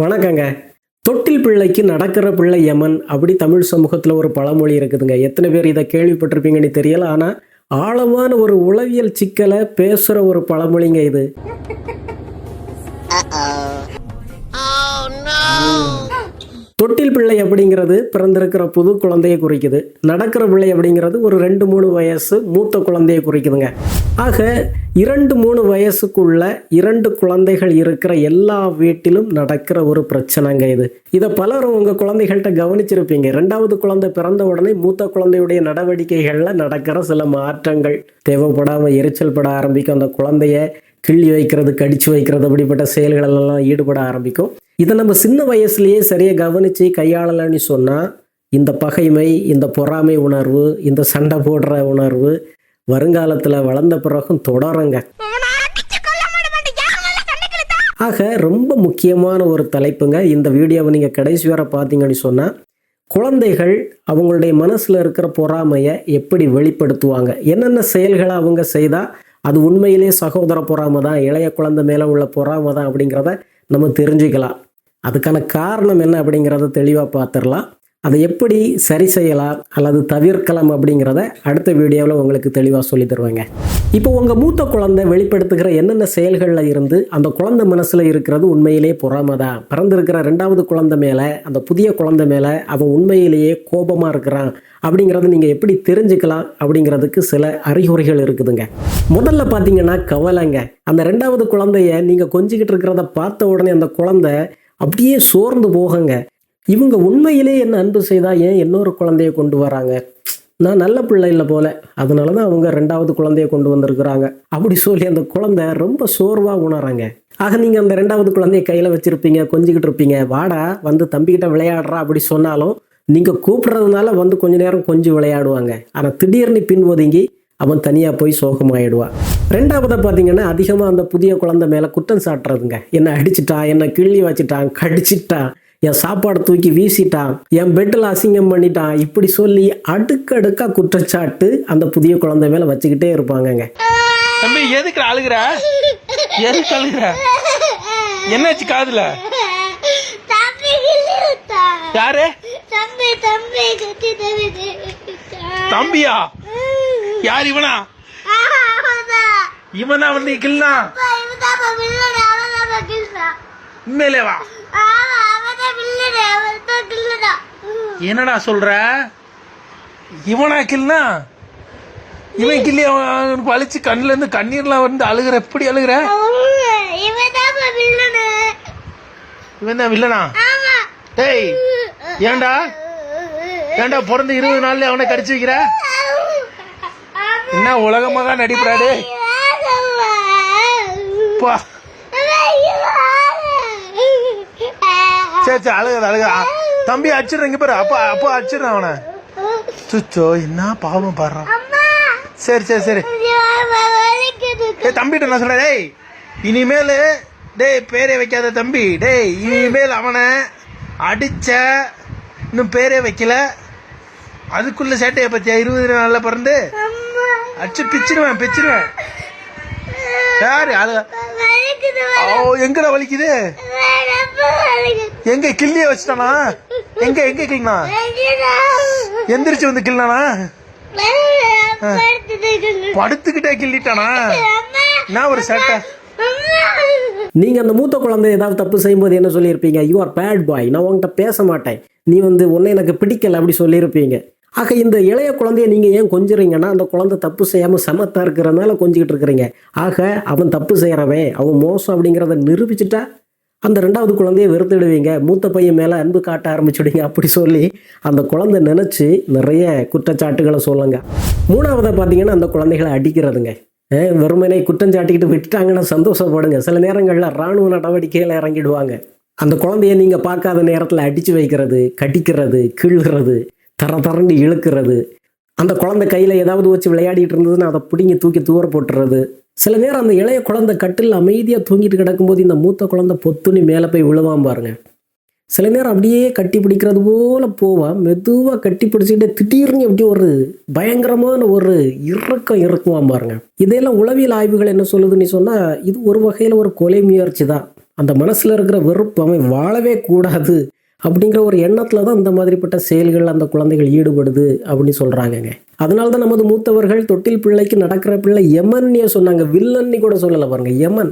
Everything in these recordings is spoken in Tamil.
வணக்கங்க. தொட்டில் பிள்ளைக்கு நடக்கிற பிள்ளை யமன் அப்படி தமிழ் சமூகத்தில் ஒரு பழமொழி இருக்குதுங்க. எத்தனை பேர் இதை கேள்விப்பட்டிருப்பீங்கன்னு தெரியல ஆனால் ஆழமான ஒரு உளவியல் சிக்கலை பேசுகிற ஒரு பழமொழிங்க இது. தொட்டில் பிள்ளை அப்படிங்கிறது பிறந்திருக்கிற புது குழந்தையை குறிக்குது. நடக்கிற பிள்ளை அப்படிங்கிறது ஒரு ரெண்டு மூணு வயசு மூத்த குழந்தையை குறிக்குதுங்க. ஆக இரண்டு மூணு வயசுக்குள்ள இரண்டு குழந்தைகள் இருக்கிற எல்லா வீட்டிலும் நடக்கிற ஒரு பிரச்சனைங்க இது. இதை பலரும் உங்கள் குழந்தைகள்கிட்ட கவனிச்சிருப்பீங்க. ரெண்டாவது குழந்தை பிறந்த உடனே மூத்த குழந்தையுடைய நடவடிக்கைகளில் நடக்கிற சில மாற்றங்கள். தேவைப்படாமல் எரிச்சல் பட ஆரம்பிக்கும் அந்த குழந்தைய. கிள்ளி வைக்கிறது கடிச்சு வைக்கிறது அப்படிப்பட்ட செயல்களெல்லாம் ஈடுபட ஆரம்பிக்கும். இதை நம்ம சின்ன வயசுலயே சரியாக கவனித்து கையாளலைன்னு சொன்னால் இந்த பகைமை இந்த பொறாமை உணர்வு இந்த சண்டை போடுற உணர்வு வருங்காலத்தில் வளர்ந்த பிறகும் தொடருங்க. ஆக ரொம்ப முக்கியமான ஒரு தலைப்புங்க. இந்த வீடியோவை நீங்கள் கடைசி வரை பார்த்தீங்கன்னு சொன்னால் குழந்தைகள் அவங்களுடைய மனசில் இருக்கிற பொறாமையை எப்படி வெளிப்படுத்துவாங்க? என்னென்ன செயல்களை அவங்க செய்தால் அது உண்மையிலேயே சகோதர பொறாமை தான் இளைய குழந்தை மேலே உள்ள பொறாமை தான் அப்படிங்கிறத நம்ம தெரிஞ்சுக்கலாம். அதுக்கான காரணம் என்ன அப்படிங்கிறத தெளிவாக பார்த்துடலாம். அதை எப்படி சரி செய்யலாம் அல்லது தவிர்க்கலாம் அப்படிங்கிறத அடுத்த வீடியோவில் உங்களுக்கு தெளிவாக சொல்லி தருவேங்க. இப்போ உங்கள் மூத்த குழந்தை வெளிப்படுத்துகிற என்னென்ன செயல்களில் இருந்து அந்த குழந்தை மனசில் இருக்கிறது உண்மையிலே பொறாமை தான் பிறந்திருக்கிற ரெண்டாவது குழந்தை மேலே அந்த புதிய குழந்தை மேலே அவன் உண்மையிலேயே கோபமாக இருக்கிறான் அப்படிங்கிறத நீங்கள் எப்படி தெரிஞ்சுக்கலாம் அப்படிங்கிறதுக்கு சில அறிகுறிகள் இருக்குதுங்க. முதல்ல பார்த்தீங்கன்னா கவலைங்க. அந்த ரெண்டாவது குழந்தைய நீங்கள் கொஞ்சிக்கிட்டு இருக்கிறத பார்த்த உடனே அந்த குழந்தை அப்படியே சோர்ந்து போகுங்க. இவங்க உண்மையிலே என்ன அன்பு செய்தா ஏன் இன்னொரு குழந்தைய கொண்டு வராங்க? நான் நல்ல பிள்ளை இல்லை போல. அதனால தான் அவங்க ரெண்டாவது குழந்தைய கொண்டு வந்திருக்கிறாங்க. அப்படி சொல்லி அந்த குழந்தை ரொம்ப சோர்வாக உணராங்க. ஆக நீங்கள் அந்த ரெண்டாவது குழந்தைய கையில் வச்சுருப்பீங்க கொஞ்சிக்கிட்டு இருப்பீங்க. வாடா வந்து தம்பிக்கிட்ட விளையாடுறா அப்படி சொன்னாலும் நீங்கள் கூப்பிட்றதுனால வந்து கொஞ்ச நேரம் கொஞ்சம் விளையாடுவாங்க. ஆனால் திடீர்னு பின் ஒதுங்கி அவன் தனியாக போய் சோகமாயிடுவான் ரெண்டாவதாக பார்த்தீங்கன்னா அதிகமாக அந்த புதிய குழந்தை மேலே குற்றம் சாட்டுறதுங்க. என்னை அடிச்சிட்டான் என்னை கிள்ளி வச்சிட்டான் கடிச்சிட்டான். என் சாப்பாடை தூக்கி வீசிட்டான் என் பெட்டில் அசிங்கம் பண்ணிட்டான். இப்படி சொல்லி அடுக்கடுக்கா குற்றச்சாட்டு அந்த புதிய குழந்தை மேலே வச்சுக்கிட்டே இருப்பாங்கங்க. தம்பி எதுக்கு அழுகுற? எதுக்கு அழுகுற? என்னாச்சு காதுல. யாரு. தம்பியா? யார் இவனா. இவனா வந்து கிள்ளா அப்பா, என்னடா சொல்ற? இவனா கிள்னா இவன் கிள்ளி அவன் பழிச்சு கண்ணுல இருந்து கண்ணீர்லாம் வந்து அழுகுற. எப்படி அழுகுற. இவன் தான் வில்லனா. டேய் ஏன்டா? ஏன்டா பிறந்து இருபது நாள்ல அவனை கடிச்சு வைக்கிற? என்ன உலகமாக நடிப்புறாடு பா. சரி சரி அழுகாத அழுகா தம்பி அடிச்சிடுறேன் இங்க பாரு. அப்பா அப்பா அடிச்சிடுறேன் அவனை. சுச்சோ என்ன பாவம் பாடுறான் சரி சரி சரி. ஏய் தம்பிட்ட நான் சொல்றேன் டேய் இனிமேல் டேய் பேரே வைக்காத தம்பி. டேய் இனிமேல் அவனை அடிச்ச இன்னும் பேரே வைக்கல. அதுக்குள்ள சேட்டையை பத்தியா இருபது நாள்ல பிறந்து? அடிச்சு பிச்சிருவேன் பிச்சிருவேன் யாரு? அது ஓ எங்கடா வலிக்குது? எங்க கிள்ளிய வச்சுட்டானா? எங்க எங்க கிள்னா எந்திரிச்சு வந்து கிள்னானா படுத்துக்கிட்டே கிள்ளிட்டானா? என்ன ஒரு சேட்டை? நீங்கள் அந்த மூத்த குழந்தை ஏதாவது தப்பு செய்யும்போது என்ன சொல்லியிருப்பீங்க? யூ ஆர் பேட் பாய் நான் உங்கள்கிட்ட பேச மாட்டேன். நீ வந்து உன்னை எனக்கு பிடிக்கல அப்படி சொல்லியிருப்பீங்க. ஆக இந்த இளைய குழந்தைய நீங்கள் ஏன் கொஞ்சுறீங்கன்னா அந்த குழந்தை தப்பு செய்யாமல் சமத்தாக இருக்கிறதுனால கொஞ்சிக்கிட்டு இருக்கிறீங்க. ஆக அவன் தப்பு செய்கிறவன் அவன் மோசம் அப்படிங்கிறத நிரூபிச்சுட்டா அந்த ரெண்டாவது குழந்தைய வெறுத்துடுவீங்க. மூத்த பையன் மேலே அன்பு காட்ட ஆரம்பிச்சுடுவீங்க அப்படி சொல்லி அந்த குழந்தை நினச்சி நிறைய குற்றச்சாட்டுகளை சொல்லுங்க. மூணாவதாக பார்த்தீங்கன்னா அந்த குழந்தைகளை அடிக்கிறதுங்க. வெறுமனை குற்றம் சாட்டிக்கிட்டு விட்டுட்டாங்கன்னா சந்தோஷப்படுங்க. சில நேரங்களில் இராணுவ நடவடிக்கையில் இறங்கிடுவாங்க. அந்த குழந்தைய நீங்கள் பார்க்காத நேரத்தில் அடித்து வைக்கிறது கடிக்கிறது கிள்ளுறது தர தரண்டு இழுக்கிறது. அந்த குழந்தை கையில் ஏதாவது வச்சு விளையாடிட்டு இருந்ததுன்னா அதை பிடிங்கி தூக்கி தூர போட்டுறது. சில நேரம் அந்த இளைய குழந்தை கட்டில் அமைதியாக தூங்கிட்டு கிடக்கும்போது இந்த மூத்த குழந்தை பொத்துனி மேலே போய் விழுவான் பாருங்க. சில நேரம் அப்படியே கட்டி பிடிக்கிறது போல போவான் மெதுவாக கட்டி பிடிச்சிக்கிட்டு திடீர்னு எப்படி ஒரு பயங்கரமான ஒரு இறக்கம் இறக்குவான் பாருங்க. இதையெல்லாம் உளவியல் ஆய்வுகள் என்ன சொல்லுதுன்னு சொன்னால் இது ஒரு வகையில் ஒரு கொலை முயற்சி தான். அந்த மனசில் இருக்கிற வெறுப்பு அவன் வாழவே கூடாது. அப்படிங்கிற ஒரு எண்ணத்தில் தான் இந்த மாதிரிப்பட்ட செயல்கள் அந்த குழந்தைகள் ஈடுபடுது அப்படின்னு சொல்கிறாங்கங்க அதனால தான் நமது மூத்தவர்கள் தொட்டில் பிள்ளைக்கு நடக்கிற பிள்ளை யமன்னே சொன்னாங்க. வில்லன்னு கூட சொல்லலை பாருங்க. யமன்.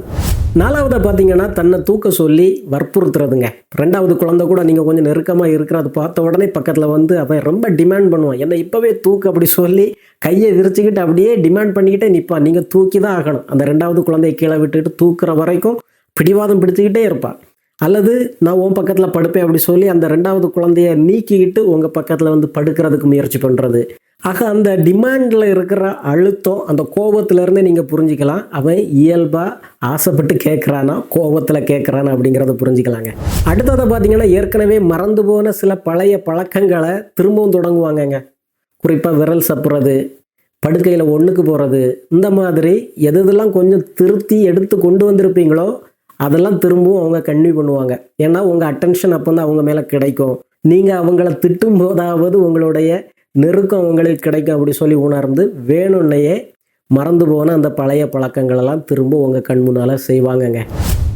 நாலாவதாக பார்த்தீங்கன்னா தன்னை தூக்க சொல்லி வற்புறுத்துறதுங்க. ரெண்டாவது குழந்தை கூட நீங்கள் கொஞ்சம் நெருக்கமாக இருக்கிறது பார்த்த உடனே பக்கத்தில் வந்து அவன் ரொம்ப டிமாண்ட் பண்ணுவான். என்னை இப்போவே தூக்கு அப்படி சொல்லி கையை விரிச்சுக்கிட்டு அப்படியே டிமாண்ட் பண்ணிக்கிட்டே நிற்பான் நீங்கள் தூக்கி தான் ஆகணும். அந்த ரெண்டாவது குழந்தையை கீழே விட்டுட்டு தூக்குற வரைக்கும் பிடிவாதம் பிடிச்சிக்கிட்டே இருப்பான் அல்லது நான் உன் பக்கத்தில் படுப்பேன் அப்படி சொல்லி அந்த ரெண்டாவது குழந்தைய நீக்கிக்கிட்டு உங்கள் பக்கத்தில் வந்து படுக்கிறதுக்கு முயற்சி பண்ணுறது ஆக அந்த டிமாண்டில் இருக்கிற அழுத்தம் அந்த கோபத்திலேருந்து நீங்கள் புரிஞ்சிக்கலாம். அவன் இயல்பாக ஆசைப்பட்டு கேட்குறானா கோபத்தில் கேட்குறானா அப்படிங்கிறத புரிஞ்சுக்கலாங்க. அடுத்ததை பார்த்தீங்கன்னா ஏற்கனவே மறந்து போன சில பழைய பழக்கங்களை திரும்பவும் தொடங்குவாங்கங்க. குறிப்பாக விரல் சப்புறது படுக்கையில் ஒன்றுக்கு போகிறது இந்த மாதிரி எது இதெல்லாம் கொஞ்சம் திருத்தி எடுத்து கொண்டு வந்திருப்பீங்களோ அதெல்லாம் திரும்பவும் அவங்க கன்வியூ பண்ணுவாங்க. ஏன்னா உங்கள் அட்டென்ஷன் அப்போ தான் அவங்க மேலே கிடைக்கும். நீங்கள் அவங்கள திட்டும் போதாவது உங்களுடைய நெருக்கம் அவங்களுக்கு கிடைக்கும் அப்படி சொல்லி உணர்ந்து வேணும்னையே மறந்து போன அந்த பழைய பழக்கங்களெல்லாம் திரும்ப உங்கள் கண் முன்னால் செய்வாங்கங்க.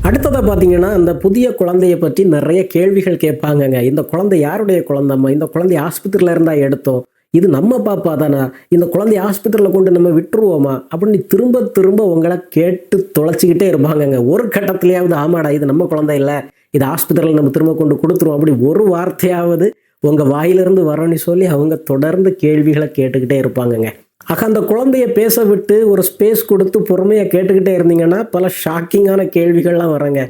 அடுத்ததாக பார்த்தீங்கன்னா அந்த புதிய குழந்தையை பற்றி நிறைய கேள்விகள் கேட்பாங்கங்க. இந்த குழந்தை யாருடைய குழந்தைம்மா இந்த குழந்தை ஆஸ்பத்திரியில் இருந்தால் எடுத்தோம். இது நம்ம பாப்பா தானா? இந்த குழந்தைய ஆஸ்பத்திரியில் கொண்டு நம்ம விட்டுருவோமா? அப்படின்னு திரும்ப திரும்ப உங்களை கேட்டு தொலைச்சிக்கிட்டே இருப்பாங்கங்க. ஒரு கட்டத்துலையாவது ஆமாடா இது நம்ம குழந்தை இல்லை. இது ஆஸ்பத்திரியில் நம்ம திரும்ப கொண்டு கொடுத்துருவோம். அப்படி ஒரு வார்த்தையாவது உங்கள் வாயிலிருந்து வரோன்னு சொல்லி அவங்க தொடர்ந்து கேள்விகளை கேட்டுக்கிட்டே இருப்பாங்கங்க. ஆக அந்த குழந்தைய பேச விட்டு ஒரு ஸ்பேஸ் கொடுத்து பொறுமையாக கேட்டுக்கிட்டே இருந்தீங்கன்னா பல ஷாக்கிங்கான கேள்விகள்லாம் வராங்க.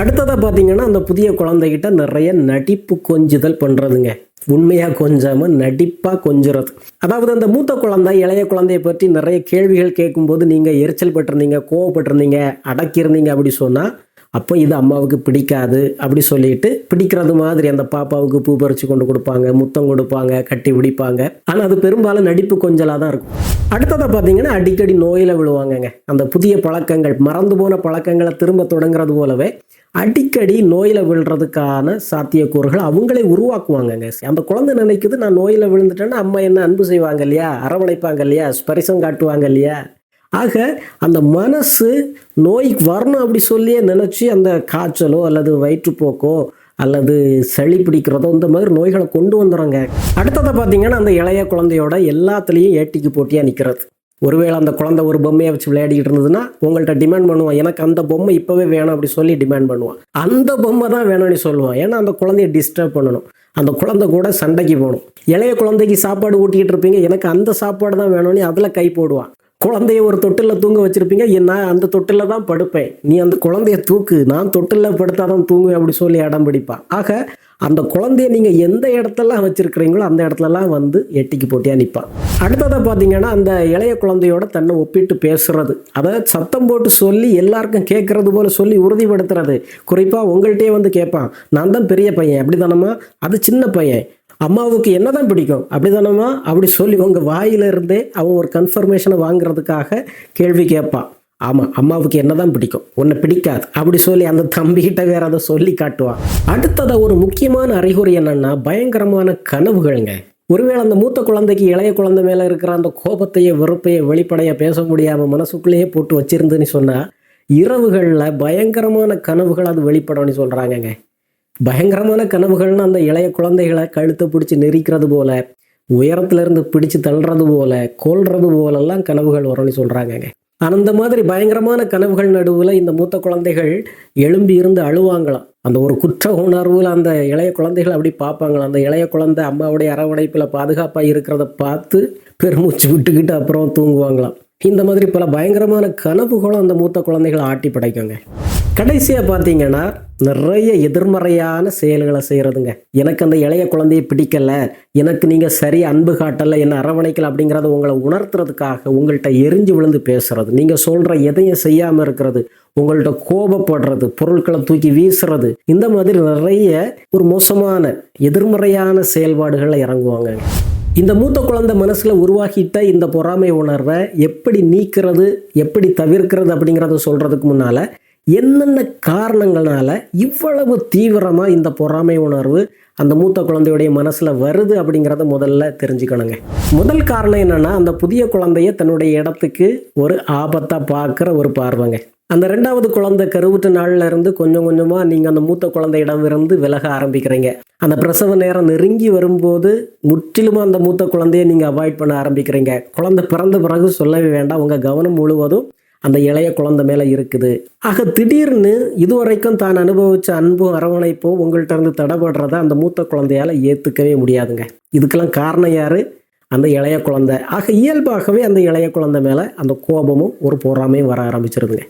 அடுத்ததாக பார்த்தீங்கன்னா அந்த புதிய குழந்தைகிட்ட நிறைய நடிப்பு கொஞ்சுதல் பண்ணுறதுங்க உண்மையாக கொஞ்சாமல் நடிப்பாக கொஞ்சுறது. அதாவது அந்த மூத்த குழந்தை இளைய குழந்தையை பற்றி நிறைய கேள்விகள் கேட்கும்போது நீங்கள் எரிச்சல் பட்டிருந்தீங்க கோவப்பட்டிருந்தீங்க அடக்கியிருந்தீங்க அப்படி சொன்னால் அப்போ இது அம்மாவுக்கு பிடிக்காது அப்படி சொல்லிட்டு பிடிக்கிறது மாதிரி அந்த பாப்பாவுக்கு பூ பறித்து கொண்டு கொடுப்பாங்க முத்தம் கொடுப்பாங்க கட்டி பிடிப்பாங்க ஆனால் அது பெரும்பாலும் நடிப்பு கொஞ்சலாக தான் இருக்கும். அடுத்ததை பார்த்தீங்கன்னா அடிக்கடி நோயில் விழுவாங்கங்க. அந்த புதிய பழக்கங்கள் மறந்து போன பழக்கங்களை திரும்ப தொடங்குறது போலவே அடிக்கடி நோயில் விழுறதுக்கான சாத்தியக்கூறுகள் அவங்களே உருவாக்குவாங்கங்க. அந்த குழந்தை நினைக்குது நான் நோயில் விழுந்துட்டேன்னா அம்மா என்ன அன்பு செய்வாங்க இல்லையா? அரவணைப்பாங்க இல்லையா? ஸ்பரிசம் காட்டுவாங்க இல்லையா? ஆக அந்த மனசு நோய்க்கு வரணும் அப்படி சொல்லியே நினச்சி அந்த காய்ச்சலோ அல்லது வயிற்றுப்போக்கோ அல்லது சளி பிடிக்கிறதோ இந்த மாதிரி நோய்களை கொண்டு வந்துடுறாங்க. அடுத்ததை பார்த்தீங்கன்னா அந்த இளைய குழந்தையோட எல்லாத்துலேயும் ஏட்டிக்கு போட்டியாக நிற்கிறது ஒருவேளை அந்த குழந்தை ஒரு பொம்மையை வச்சு விளையாடிக்கிட்டு இருந்ததுன்னா உங்கள்கிட்ட டிமாண்ட் பண்ணுவான். எனக்கு அந்த பொம்மை இப்போவே வேணும் அப்படி சொல்லி டிமாண்ட் பண்ணுவான். அந்த பொம்மை தான் வேணும்னு சொல்லுவான். ஏன்னா அந்த குழந்தைய டிஸ்டர்ப் பண்ணணும். அந்த குழந்தை கூட சண்டைக்கு போகணும். இளைய குழந்தைக்கு சாப்பாடு ஊட்டிக்கிட்டு இருப்பீங்க. எனக்கு அந்த சாப்பாடு தான் வேணும்னு அதில் கை போடுவான். குழந்தைய ஒரு தொட்டிலில் தூங்க வச்சுருப்பீங்க. நான் அந்த தொட்டிலில் தான் படுப்பேன். நீ அந்த குழந்தைய தூக்கு. நான் தொட்டிலில் படுத்தாதான் தூங்குவேன் அப்படி சொல்லி இடம் பிடிப்பான் ஆக அந்த குழந்தைய நீங்கள் எந்த இடத்தெல்லாம் வச்சுருக்கிறீங்களோ அந்த இடத்துலலாம் வந்து எட்டிக்கு போட்டியாக நிற்பான் அடுத்ததாக பார்த்தீங்கன்னா அந்த இளைய குழந்தையோட தன்னை ஒப்பிட்டு பேசுறது. அதை சத்தம் போட்டு சொல்லி எல்லாருக்கும் கேட்குறது போல சொல்லி உறுதிப்படுத்துறது. குறிப்பாக உங்கள்கிட்டயே வந்து கேட்பான் நான் தான் பெரிய பையன். அப்படி தானம்மா அது சின்ன பையன். அம்மாவுக்கு என்னதான் பிடிக்கும்? அப்படிதானமா அப்படி சொல்லி உங்கள் வாயிலிருந்தே அவன் ஒரு கன்ஃபர்மேஷனை வாங்குறதுக்காக கேள்வி கேட்பான் ஆமாம் அம்மாவுக்கு என்னதான் பிடிக்கும்? உன்னை பிடிக்காது. அப்படி சொல்லி அந்த தம்பிகிட்ட வேற அதை சொல்லி காட்டுவான் அடுத்ததாக ஒரு முக்கியமான அறிகுறி என்னன்னா பயங்கரமான கனவுகள்ங்க. ஒருவேளை அந்த மூத்த குழந்தைக்கு இளைய குழந்தை மேலே இருக்கிற அந்த கோபத்தையே வெறுப்பையே வெளிப்படையாக பேச முடியாமல் மனசுக்குள்ளேயே போட்டு வச்சிருந்துன்னு சொன்னால் இரவுகளில் பயங்கரமான கனவுகள் அது வெளிப்படம்னு சொல்கிறாங்கங்க பயங்கரமான கனவுகள்னு அந்த இளைய குழந்தைகளை கழுத்தை பிடிச்சி நெரிக்கிறது போல உயரத்துல இருந்து பிடிச்சு தள்ளுறது போல கொல்றது போலெல்லாம் கனவுகள் வரும்னு சொல்கிறாங்கங்க ஆனால் மாதிரி பயங்கரமான கனவுகள் நடுவில் இந்த மூத்த குழந்தைகள் எழும்பி இருந்து அழுவாங்களாம். அந்த ஒரு குற்ற உணர்வில் அந்த இளைய குழந்தைகள் அப்படி பார்ப்பாங்களாம். அந்த இளைய குழந்தை அம்மாவுடைய அரவணைப்பில் பாதுகாப்பாக இருக்கிறத பார்த்து பெருமூச்சு விட்டுக்கிட்டு அப்புறம் தூங்குவாங்களாம். இந்த மாதிரி பல பயங்கரமான கனவுகளும் அந்த மூத்த குழந்தைகள் ஆட்டி படைக்குங்க கடைசியாக பார்த்தீங்கன்னா நிறைய எதிர்மறையான செயல்களை செய்கிறதுங்க எனக்கு அந்த இளைய குழந்தையை பிடிக்கல எனக்கு நீங்கள் சரி அன்பு காட்டலை என்ன அரவணைக்கல அப்படிங்கிறத உங்களை உணர்த்துறதுக்காக உங்கள்கிட்ட எரிஞ்சு விழுந்து பேசுறது நீங்கள் சொல்கிற எதையும் செய்யாமல் இருக்கிறது உங்கள்கிட்ட கோபப்படுறது பொருட்களை தூக்கி வீசுறது இந்த மாதிரி நிறைய ஒரு மோசமான எதிர்மறையான செயல்பாடுகளில் இறங்குவாங்க. இந்த மூத்த குழந்தை மனசில் உருவாகிட்ட இந்த பொறாமை உணர்வை எப்படி நீக்கிறது எப்படி தவிர்க்கிறது அப்படிங்கிறத சொல்கிறதுக்கு முன்னால் என்னென்ன காரணங்களால இவ்வளவு தீவிரமாக இந்த பொறாமை உணர்வு அந்த மூத்த குழந்தையுடைய மனசில் வருது அப்படிங்கிறத முதல்ல தெரிஞ்சுக்கணுங்க. முதல் காரணம் என்னென்னா அந்த புதிய குழந்தைய தன்னுடைய இடத்துக்கு ஒரு ஆபத்தாக பார்க்குற ஒரு பார்வைங்க. அந்த ரெண்டாவது குழந்தை கருவுற்ற நாள்ல இருந்து கொஞ்சம் கொஞ்சமாக நீங்கள் அந்த மூத்த குழந்தையிடம் இருந்து விலக ஆரம்பிக்கிறீங்க. அந்த பிரசவ நேரம் நெருங்கி வரும்போது முற்றிலுமா அந்த மூத்த குழந்தைய நீங்கள் அவாய்ட் பண்ண ஆரம்பிக்கிறீங்க. குழந்தை பிறந்த பிறகு சொல்லவே வேண்டாம். உங்கள் கவனம் முழுவதும் அந்த இளைய குழந்தை மேலே இருக்குது. ஆக திடீர்னு இதுவரைக்கும் தான் அனுபவித்த அன்பும் அரவணைப்போ உங்கள்கிட்ட இருந்து தடைபடுறத அந்த மூத்த குழந்தையால் ஏற்றுக்கவே முடியாதுங்க. இதுக்கெல்லாம் காரணம் யார்? அந்த இளைய குழந்தை. ஆக இயல்பாகவே அந்த இளைய குழந்தை மேலே அந்த கோபமும் ஒரு பொறாமையும் வர ஆரம்பிச்சிருதுங்க.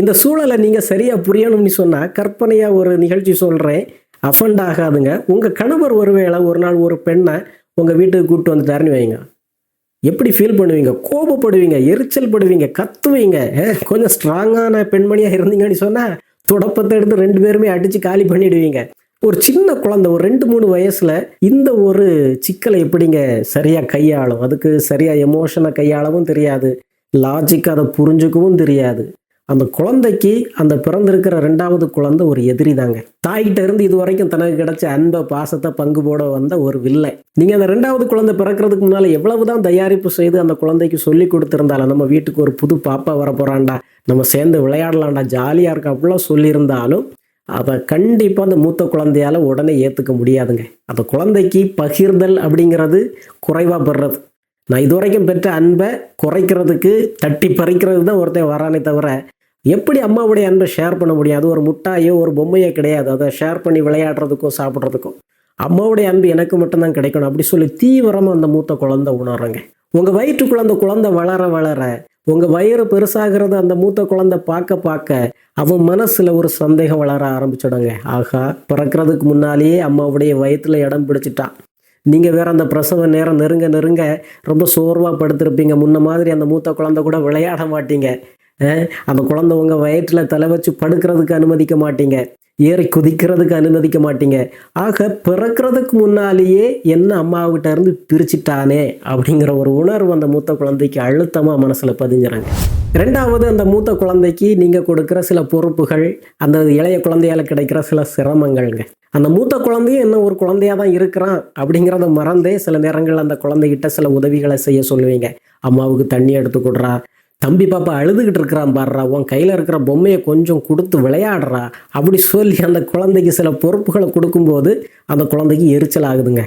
இந்த சூழலை நீங்கள் சரியாக புரியணும்னு சொன்னால் கற்பனையாக ஒரு நிகழ்ச்சி சொல்கிறேன் அஃபண்ட் ஆகாதுங்க. உங்கள் கணவர் ஒருவேளை ஒரு நாள் ஒரு பெண்ணை உங்கள் வீட்டுக்கு கூப்பிட்டு வந்துட்டாருன்னு வைங்க. எப்படி ஃபீல் பண்ணுவீங்க? கோபப்படுவீங்க எரிச்சல் படுவீங்க கத்துவீங்க. கொஞ்சம் ஸ்ட்ராங்கான பெண்மணியாக இருந்தீங்கன்னு சொன்னால் தொடப்பத்தை எடுத்து ரெண்டு பேருமே அடித்து காலி பண்ணிடுவீங்க. ஒரு சின்ன குழந்தை ஒரு ரெண்டு மூணு வயசில் இந்த ஒரு சிக்கலை எப்படிங்க சரியாக கையாளும்? அதுக்கு சரியாக எமோஷனை கையாளவும் தெரியாது. லாஜிக் அதை புரிஞ்சுக்கவும் தெரியாது. அந்த குழந்தைக்கு அந்த பிறந்திருக்கிற ரெண்டாவது குழந்தை ஒரு எதிரி தாங்க. தாய்கிட்ட இருந்து இது வரைக்கும் தனக்கு கிடைச்ச அன்பை பாசத்தை பங்கு போட வந்த ஒரு வில்லை. நீங்க அந்த ரெண்டாவது குழந்தை பிறக்கிறதுக்கு முன்னால எவ்வளவுதான் தயாரிப்பு செய்து அந்த குழந்தைக்கு சொல்லி கொடுத்திருந்தாலும் நம்ம வீட்டுக்கு ஒரு புது பாப்பா வர போகிறான்டா நம்ம சேர்ந்து விளையாடலாம்டா ஜாலியா இருக்க அப்படிலாம் சொல்லியிருந்தாலும் அதை கண்டிப்பாக அந்த மூத்த குழந்தையால உடனே ஏற்றுக்க முடியாதுங்க. அந்த குழந்தைக்கு பகிர்தல் அப்படிங்கிறது குறைவாக பெறுறது நான் இதுவரைக்கும் பெற்ற அன்பை குறைக்கிறதுக்கு தட்டி பறிக்கிறது தான் ஒருத்தன் வரானே தவிர எப்படி அம்மாவுடைய அன்பை ஷேர் பண்ண முடியும்? அது ஒரு முட்டாயோ ஒரு பொம்மையோ கிடையாது. அதை ஷேர் பண்ணி விளையாடுறதுக்கும் சாப்பிட்றதுக்கும் அம்மாவுடைய அன்பு எனக்கு மட்டும்தான் கிடைக்கணும். அப்படி சொல்லி தீவிரமாக அந்த மூத்த குழந்தை உணர்றங்க. உங்கள் வயிற்றுக்குள்ள அந்த குழந்தை வளர வளர உங்கள் வயிறு பெருசாகிறது அந்த மூத்த குழந்தை பார்க்க பார்க்க அவன் மனசில் ஒரு சந்தேகம் வளர ஆரம்பிச்சிடுங்க. ஆகா பிறக்கிறதுக்கு முன்னாலேயே அம்மாவுடைய வயிற்றுல இடம் பிடிச்சிட்டான் நீங்கள் வேற அந்த பிரசவ நேரம் நெருங்க நெருங்க ரொம்ப சோர்வாக படுத்திருப்பீங்க. முன்ன மாதிரி அந்த மூத்த குழந்தை கூட விளையாட மாட்டீங்க. அந்த குழந்தை உங்கள் வயிற்றில் தலை வச்சு படுக்கிறதுக்கு அனுமதிக்க மாட்டீங்க. ஏறி குதிக்கிறதுக்கு அனுமதிக்க மாட்டீங்க. ஆக பிறக்கிறதுக்கு முன்னாலேயே என்ன அம்மாவிட்ட இருந்து பிரிச்சிட்டானே அப்படிங்கிற ஒரு உணர்வு அந்த மூத்த குழந்தைக்கு அழுத்தமாக மனசில் பதிஞ்சுறாங்க ரெண்டாவது அந்த மூத்த குழந்தைக்கு நீங்கள் கொடுக்குற சில பொறுப்புகள் அந்த இளைய குழந்தையால கிடைக்கிற சில சிரமங்கள்ங்க. அந்த மூத்த குழந்தையும் என்ன ஒரு குழந்தையாக தான் இருக்கிறான் அப்படிங்கிறத மறந்தே சில நேரங்கள் அந்த குழந்தைகிட்ட சில உதவிகளை செய்ய சொல்லுவீங்க. அம்மாவுக்கு தண்ணி எடுத்து கொடுறா தம்பி பாப்பா அழுதுகிட்டு இருக்கிறான் பாடுறா உன் கையில் இருக்கிற பொம்மையை கொஞ்சம் கொடுத்து விளையாடுறா அப்படி சொல்லி அந்த குழந்தைக்கு சில பொறுப்புகளை கொடுக்கும்போது அந்த குழந்தைக்கு எரிச்சல் ஆகுதுங்க.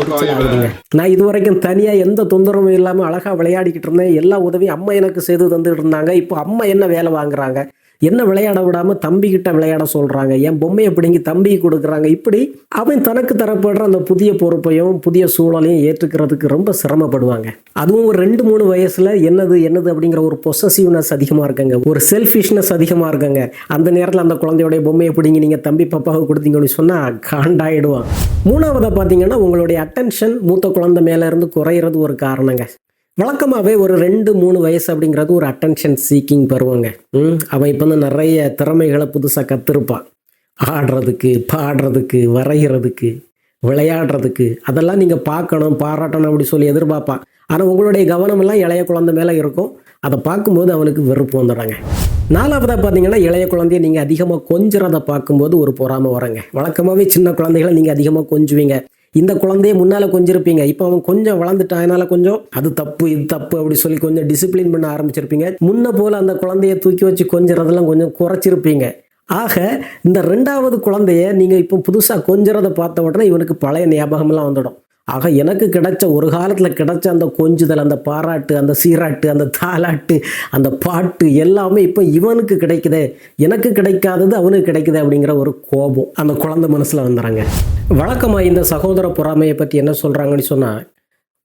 எரிச்சல் ஆகுதுங்க. நான் இது வரைக்கும் தனியாக எந்த தொந்தரவும் இல்லாமல் அழகாக விளையாடிக்கிட்டு இருந்தேன். எல்லா உதவியும் அம்மா எனக்கு செய்து தந்துட்டு இருந்தாங்க. இப்போ அம்மா என்ன வேலை வாங்குறாங்க? என்ன விளையாட விடாம தம்பிக்கிட்ட விளையாட சொல்றாங்க? என் பொம்மையை பிடிங்கி தம்பி கொடுக்குறாங்க? இப்படி அவன் தனக்கு தரப்படுற அந்த புதிய பொறுப்பையும் புதிய சூழலையும் ஏற்றுக்கிறதுக்கு ரொம்ப சிரமப்படுவாங்க. அதுவும் ஒரு ரெண்டு மூணு வயசுல என்னது என்னது அப்படிங்கிற ஒரு பொசசிவ்னஸ் அதிகமா இருக்குங்க. ஒரு செல்ஃபிஷ்னஸ் அதிகமா இருக்குங்க. அந்த நேரத்தில் அந்த குழந்தையோடைய பொம்மையை பிடிங்கி நீங்க தம்பி பாப்பாவுக்கு கொடுத்தீங்கன்னு சொன்னா காண்டாயிடுவான். மூணாவதாக பார்த்தீங்கன்னா உங்களுடைய அட்டென்ஷன் மூத்த குழந்தை மேல இருந்து குறையிறது ஒரு காரணங்க. வழக்கமாகவே ஒரு ரெண்டு மூணு வயசு அப்படிங்கிறது ஒரு அட்டென்ஷன் சீக்கிங் பருவங்க. அவன் இப்போ வந்து நிறைய திறமைகளை புதுசாக கற்றுருப்பான் ஆடுறதுக்கு பாடுறதுக்கு வரைகிறதுக்கு விளையாடுறதுக்கு அதெல்லாம் நீங்கள் பார்க்கணும் பாராட்டணும் அப்படி சொல்லி எதிர்பார்ப்பான். ஆனால் உங்களுடைய கவனமெல்லாம் இளைய குழந்தை மேலே இருக்கும். அதை பார்க்கும்போது அவனுக்கு வெறுப்பு வந்துடுறாங்க. நாலாவதாக பார்த்தீங்கன்னா இளைய குழந்தைய நீங்கள் அதிகமாக கொஞ்சறதை பார்க்கும்போது ஒரு பொறாமை வரங்க. வழக்கமாகவே சின்ன குழந்தைகளை நீங்கள் அதிகமாக கொஞ்சுவீங்க. இந்த குழந்தைய முன்னால் கொஞ்சிருப்பீங்க. இப்போ அவன் கொஞ்சம் வளர்ந்துட்டான். அதனால கொஞ்சம் அது தப்பு இது தப்பு அப்படி சொல்லி கொஞ்சம் டிசிப்ளின் பண்ண ஆரம்பிச்சிருப்பீங்க. முன்ன போல் அந்த குழந்தைய தூக்கி வச்சு கொஞ்சறதெல்லாம் கொஞ்சம் குறைச்சிருப்பீங்க. ஆக இந்த ரெண்டாவது குழந்தைய நீங்கள் இப்போ புதுசாக கொஞ்சறதை பார்த்த உடனே இவனுக்கு பழைய ஞாபகம்லாம் வந்துடும். ஆக எனக்கு கிடைச்ச ஒரு காலத்தில் கிடைச்ச அந்த கொஞ்சுதல் அந்த பாராட்டு அந்த சீராட்டு அந்த தாலாட்டு அந்த பாட்டு எல்லாமே இப்போ இவனுக்கு கிடைக்குதே. எனக்கு கிடைக்காதது அவனுக்கு கிடைக்குது அப்படிங்கிற ஒரு கோபம் அந்த குழந்தை மனசில் வந்துடுறாங்க வழக்கமாக இந்த சகோதர பொறாமையை பற்றி என்ன சொல்கிறாங்கன்னு சொன்னால்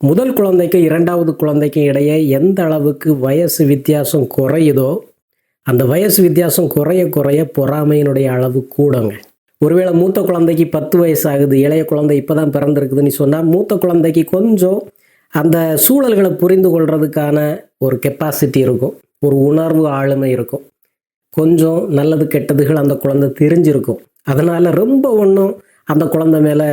முதல் குழந்தைக்கு இரண்டாவது குழந்தைக்கும் இடையே எந்த அளவுக்கு வயசு வித்தியாசம் குறையுதோ அந்த வயசு வித்தியாசம் குறைய குறைய பொறாமையினுடைய அளவு கூடங்க. ஒருவேளை மூத்த குழந்தைக்கு பத்து வயசு ஆகுது இளைய குழந்தை இப்போ தான் பிறந்திருக்குதுன்னு சொன்னால் மூத்த குழந்தைக்கு கொஞ்சம் அந்த சூழல்களை புரிந்து கொள்கிறதுக்கான ஒரு கெப்பாசிட்டி இருக்கும் ஒரு உணர்வு ஆளுமை இருக்கும். கொஞ்சம் நல்லது கெட்டதுகள் அந்த குழந்தை தெரிஞ்சிருக்கும். அதனால் ரொம்ப ஒன்றும் அந்த குழந்தை மேலே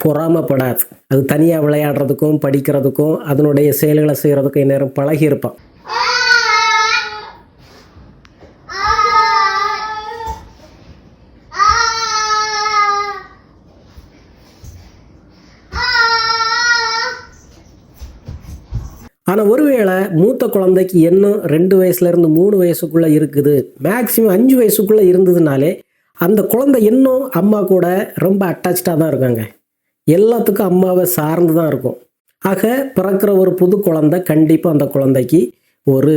பொறாமப்படாது. அது தனியாக விளையாடுறதுக்கும் படிக்கிறதுக்கும் அதனுடைய செயல்களை செய்கிறதுக்கும் நேரம் பழகியிருப்பான் ஆனால் ஒருவேளை மூத்த குழந்தைக்கு இன்னும் ரெண்டு வயசுலேருந்து மூணு வயசுக்குள்ளே இருக்குது? மேக்ஸிமம் அஞ்சு வயசுக்குள்ளே இருந்ததுனாலே அந்த குழந்தை இன்னும் அம்மா கூட ரொம்ப அட்டாச்சாக தான் இருக்காங்க. எல்லாத்துக்கும் அம்மாவை சார்ந்து தான் இருக்கும். ஆக பிறக்கிற ஒரு புது குழந்தை கண்டிப்பாக அந்த குழந்தைக்கு ஒரு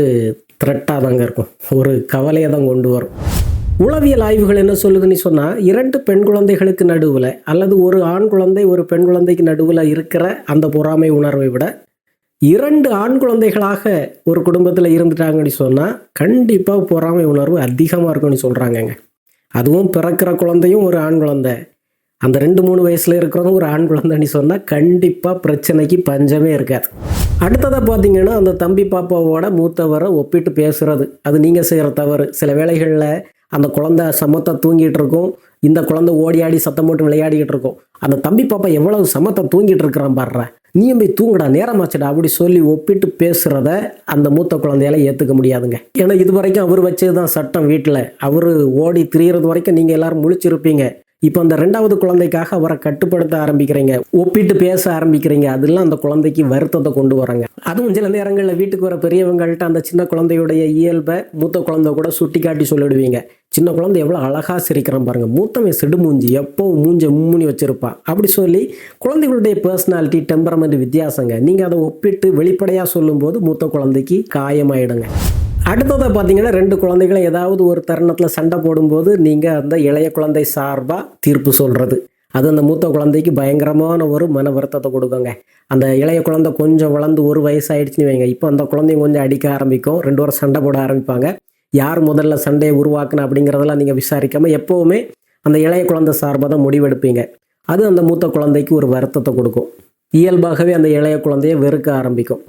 த்ரெட்டாக தாங்க இருக்கும். ஒரு கவலையை தான் கொண்டு வரும். உளவியல் ஆய்வுகள் என்ன சொல்லுதுன்னு சொன்னால் இரண்டு பெண் குழந்தைகளுக்கு நடுவில் அல்லது ஒரு ஆண் குழந்தை ஒரு பெண் குழந்தைக்கு நடுவில் இருக்கிற அந்த பொறாமை உணர்வை விட இரண்டு ஆண் குழந்தைகளாக ஒரு குடும்பத்தில் இருந்துட்டாங்கன்னு சொன்னால் கண்டிப்பாக பொறாமை உணர்வு அதிகமாக இருக்கும்னு சொல்கிறாங்கங்க அதுவும் பிறக்கிற குழந்தையும் ஒரு ஆண் குழந்தை. அந்த ரெண்டு மூணு வயசில் இருக்கிறதும் ஒரு ஆண் குழந்தைன்னு சொன்னால் கண்டிப்பாக பிரச்சனைக்கு பஞ்சமே இருக்காது. அடுத்ததாக பார்த்தீங்கன்னா அந்த தம்பி பாப்பாவோட மூத்தவரை ஒப்பிட்டு பேசுறது. அது நீங்கள் செய்கிற தவறு. சில வேளைகளில் அந்த குழந்தை சமத்தை தூங்கிட்டு இருக்கும் இந்த குழந்தை ஓடி ஆடி சத்தம் போட்டு விளையாடிக்கிட்டு இருக்கும். அந்த தம்பி பாப்பா எவ்வளவு சமத்தை தூங்கிட்டு இருக்கிறான் பாடுற நீயும் போய் தூங்குடா நேரமாச்சுடா அப்படி சொல்லி ஒப்பிட்டு பேசுகிறத அந்த மூத்த குழந்தையால ஏற்றுக்க முடியாதுங்க. ஏன்னா இது வரைக்கும் அவர் வச்சது தான் சட்டம் வீட்டில் அவர் ஓடி திரியிறது வரைக்கும் நீங்கள் எல்லாரும் முழிச்சிருப்பீங்க. இப்போ அந்த ரெண்டாவது குழந்தைக்காக அவரை கட்டுப்படுத்த ஆரம்பிக்கிறீங்க ஒப்பிட்டு பேச ஆரம்பிக்கிறீங்க அதெல்லாம் அந்த குழந்தைக்கு வருத்தத்தை கொண்டு வராங்க அதுவும் சில நேரங்களில் வீட்டுக்கு வர பெரியவங்கள்ட்ட அந்த சின்ன குழந்தையுடைய இயல்பை மூத்த குழந்தை கூட சுட்டி காட்டி சொல்லிடுவீங்க. சின்ன குழந்தை எவ்வளோ அழகாக சிரிக்கிறான் பாருங்கள் மூத்தவன் சிடுமூஞ்சி எப்போ மூஞ்ச மும்முனி வச்சுருப்பான் அப்படி சொல்லி குழந்தைகளுடைய பர்சனாலிட்டி டெம்பரமெண்ட் வித்தியாசங்க. நீங்கள் அதை ஒப்பிட்டு வெளிப்படையாக சொல்லும்போது மூத்த குழந்தைக்கு காயமாயிடுங்க. அடுத்ததாக பார்த்தீங்கன்னா ரெண்டு குழந்தைகளும் ஏதாவது ஒரு தருணத்தில் சண்டை போடும்போது நீங்கள் அந்த இளைய குழந்தை சார்பாக தீர்ப்பு சொல்கிறது அது அந்த மூத்த குழந்தைக்கு பயங்கரமான ஒரு மன வருத்தத்தை கொடுக்குங்க. அந்த இளைய குழந்தை கொஞ்சம் வளர்ந்து ஒரு வயசாகிடுச்சுன்னு வைங்க. இப்போ அந்த குழந்தையும் கொஞ்சம் அடிக்க ஆரம்பிக்கும். ரெண்டு வாரம் சண்டை போட ஆரம்பிப்பாங்க. யார் முதல்ல சண்டையை உருவாக்குன அப்படிங்கிறதெல்லாம் நீங்கள் விசாரிக்காமல் எப்போவுமே அந்த இளைய குழந்தை சார்பாக தான் முடிவெடுப்பீங்க. அது அந்த மூத்த குழந்தைக்கு ஒரு வருத்தத்தை கொடுக்கும். இயல்பாகவே அந்த இளைய குழந்தைய வெறுக்க ஆரம்பிக்கும்.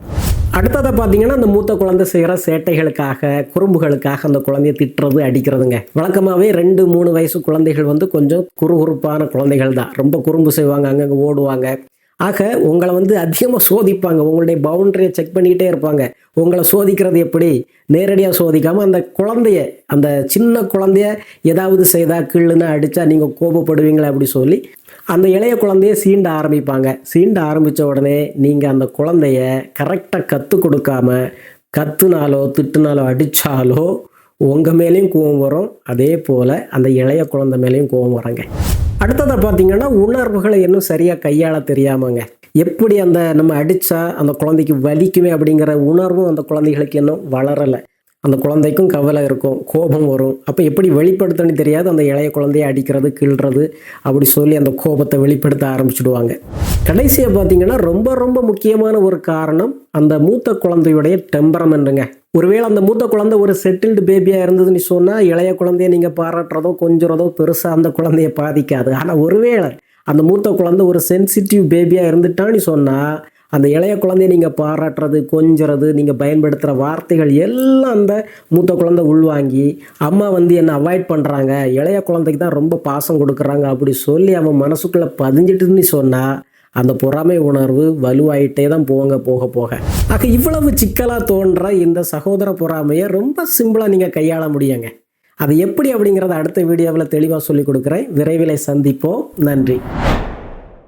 அடுத்ததை பார்த்தீங்கன்னா அந்த மூத்த குழந்தை செய்கிற சேட்டைகளுக்காக குறும்புகளுக்காக அந்த குழந்தைய திட்டுறது அடிக்கிறதுங்க. வழக்கமாகவே ரெண்டு மூணு வயசு குழந்தைகள் வந்து கொஞ்சம் குறுகுறுப்பான குழந்தைகள் தான். ரொம்ப குறும்பு செய்வாங்க அங்கங்கே ஓடுவாங்க. ஆக உங்களை வந்து அதிகமாக சோதிப்பாங்க. உங்களுடைய பவுண்டரியை செக் பண்ணிக்கிட்டே இருப்பாங்க. உங்களை சோதிக்கிறது எப்படி? நேரடியாக சோதிக்காமல் அந்த குழந்தைய அந்த சின்ன குழந்தைய ஏதாவது செய்தா கிள்ளுன்னு அடித்தா நீங்கள் கோபப்படுவீங்களா அப்படி சொல்லி அந்த இளைய குழந்தைய சீண்ட ஆரம்பிப்பாங்க. சீண்ட ஆரம்பித்த உடனே நீங்கள் அந்த குழந்தைய கரெக்டாக கற்றுக் கொடுக்காம கத்துனாலோ திட்டுனாலோ அடித்தாலோ உங்கள் மேலேயும் கோவம் வரும். அதே போல் அந்த இளைய குழந்தை மேலேயும் கோவம் வரங்க. அடுத்ததை பார்த்தீங்கன்னா உணர்வுகளை இன்னும் சரியாக கையாள தெரியாமங்க. எப்படி அந்த நம்ம அடித்தா அந்த குழந்தைக்கு வலிக்குமே அப்படிங்கிற உணர்வும் அந்த குழந்தைகளுக்கு இன்னும் வளரலை. அந்த குழந்தைக்கும் கவலை இருக்கும் கோபம் வரும். அப்போ எப்படி வெளிப்படுத்தணும்னு தெரியாது. அந்த இளைய குழந்தைய அடிக்கிறது கிள்றது அப்படி சொல்லி அந்த கோபத்தை வெளிப்படுத்த ஆரம்பிச்சிடுவாங்க. கடைசியாக பார்த்தீங்கன்னா ரொம்ப ரொம்ப முக்கியமான ஒரு காரணம் அந்த மூத்த குழந்தையுடைய டெம்பரமெண்ட்டுங்க ஒருவேளை அந்த மூத்த குழந்தை ஒரு செட்டில்டு பேபியாக இருந்ததுன்னு சொன்னால் இளைய குழந்தைய நீங்கள் பாராட்டுறதோ கொஞ்சுறதோ பெருசாக அந்த குழந்தைய பாதிக்காது. ஆனால் ஒருவேளை அந்த மூத்த குழந்தை ஒரு சென்சிட்டிவ் பேபியாக இருந்துட்டான்னு சொன்னால் அந்த இளைய குழந்தைய நீங்கள் பாராட்டுறது கொஞ்சுறது நீங்கள் பயன்படுத்துகிற வார்த்தைகள் எல்லாம் அந்த மூத்த குழந்தை உள்வாங்கி அம்மா வந்து என்னை அவாய்ட் பண்ணுறாங்க இளைய குழந்தைக்கு தான் ரொம்ப பாசம் கொடுக்குறாங்க அப்படி சொல்லி அவன் மனசுக்குள்ளே பதிஞ்சிட்டுன்னு சொன்னால் அந்த பொறாமை உணர்வு வலுவாயிட்டே தான் போங்க போக போக. ஆக இவ்வளவு சிக்கலாக தோன்ற இந்த சகோதர பொறாமையை ரொம்ப சிம்பிளாக நீங்கள் கையாள முடியுங்க. அது எப்படி அப்படிங்கிறத அடுத்த வீடியோவில் தெளிவாக சொல்லிக் கொடுக்குறேன். விரைவில் சந்திப்போம். நன்றி.